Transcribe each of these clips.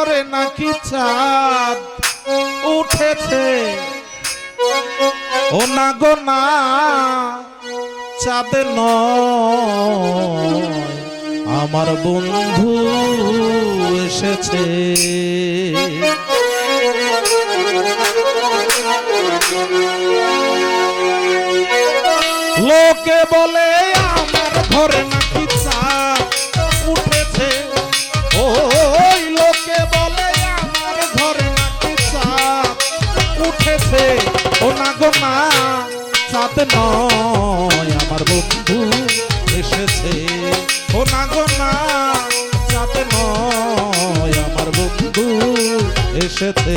ঘরে নাকি চাঁদ উঠেছে? ও না গো, না, চাঁদ আমার বন্ধু এসেছে। লোকে বলে, আমার ঘরে নাকি গো মা, সাত নয় আমার বন্ধু এসেছে। ও না গো মা, সাত নয় আমার বন্ধু এসেছে।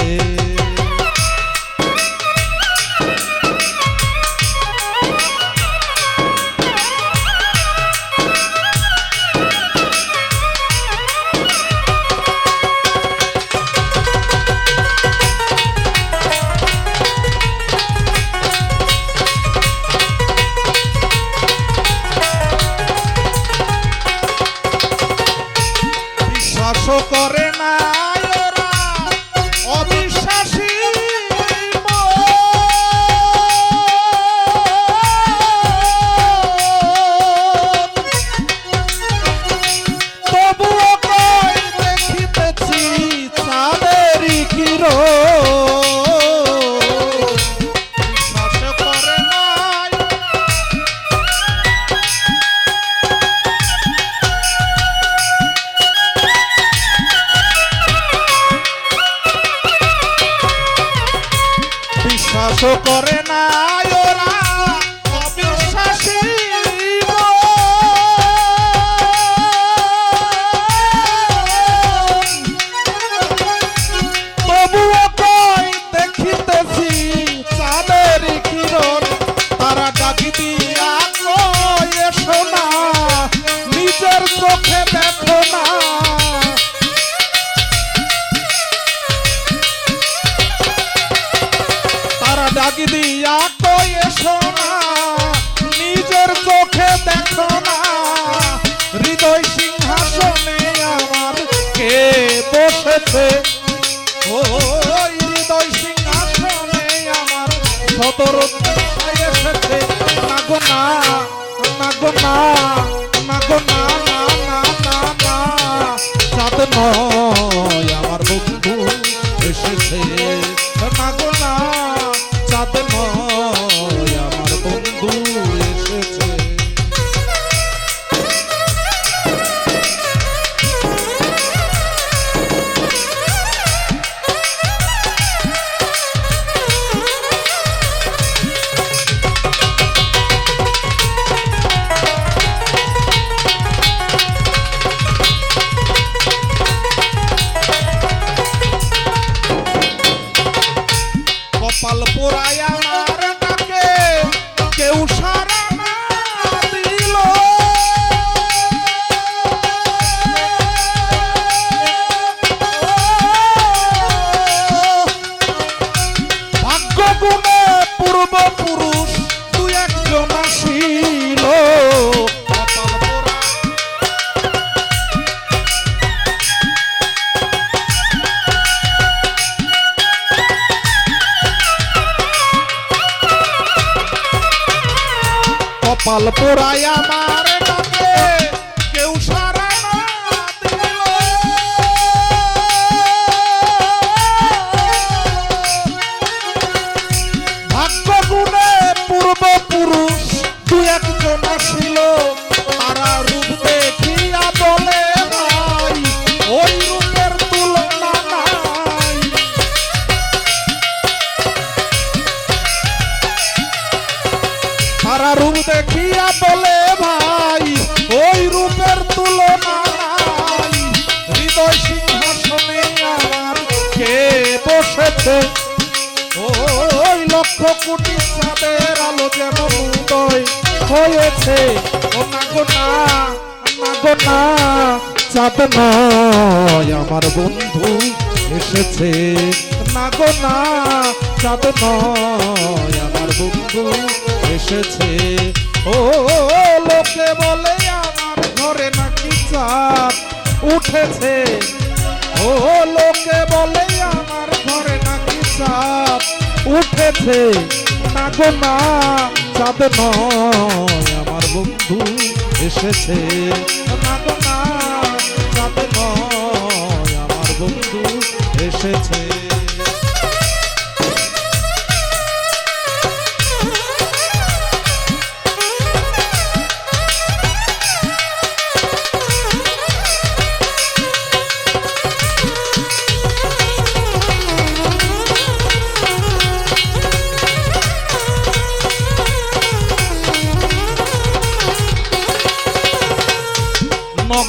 বিশ্বাসও করে সদর এসেছে না গো না না গো না না গো না না না না না। চাঁদ নয়, আমার বন্ধু এসেছে। কপাল পোড়ায় আমার ডাকে কোটি চাঁদের আলো উদয় হয়েছে। ও না গো না না চাঁদ নয় আমার বন্ধু এসেছে। না গো না চাঁদ নয় আমার বন্ধু এসেছে। ও, লোকে বলে আমার ঘরে নাকি চাঁদ উঠেছে। ও, লোকে বলে আমার ঘরে নাকি চাপ উঠেছে। না গো না চাঁদ নয় আমার বন্ধু এসেছে। না গো না চাঁদ নয় আমার বন্ধু এসেছে।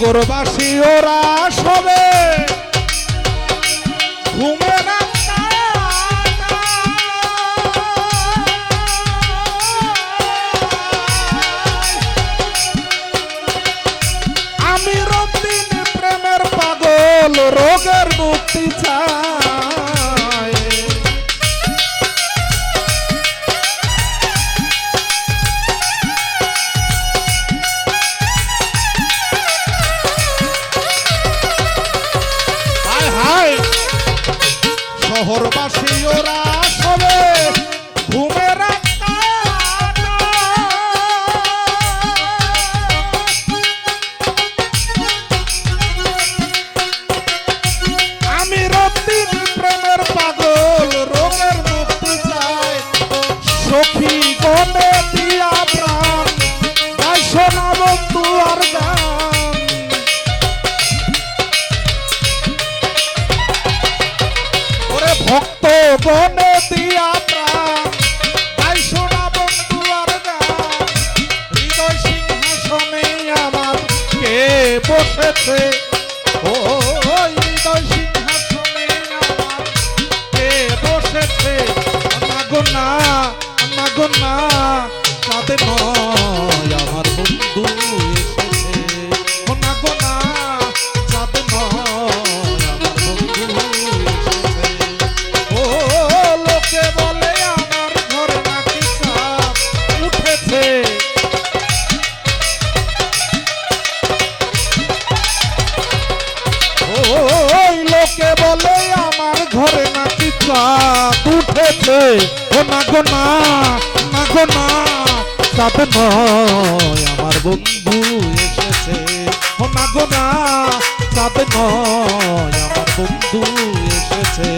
নগরবাসী ওরা সবে। ঘুমে না আমি রতিন প্রেমের পাগল রোগের মুক্তি চাই। শহরবাসী ওরা সবে ভক্ত বনে দিয়া প্রাণ তাই শোনা বন্ধু আর হৃদয় সিংহাসনে আমার কে বসেছে? আমার ঘরে নাকি চাঁদ উঠেছে? ও না গো না না গো না চাঁদ নয়, আমার বন্ধু এসেছে। ও না গো না চাঁদ নয়, আমার বন্ধু এসেছে।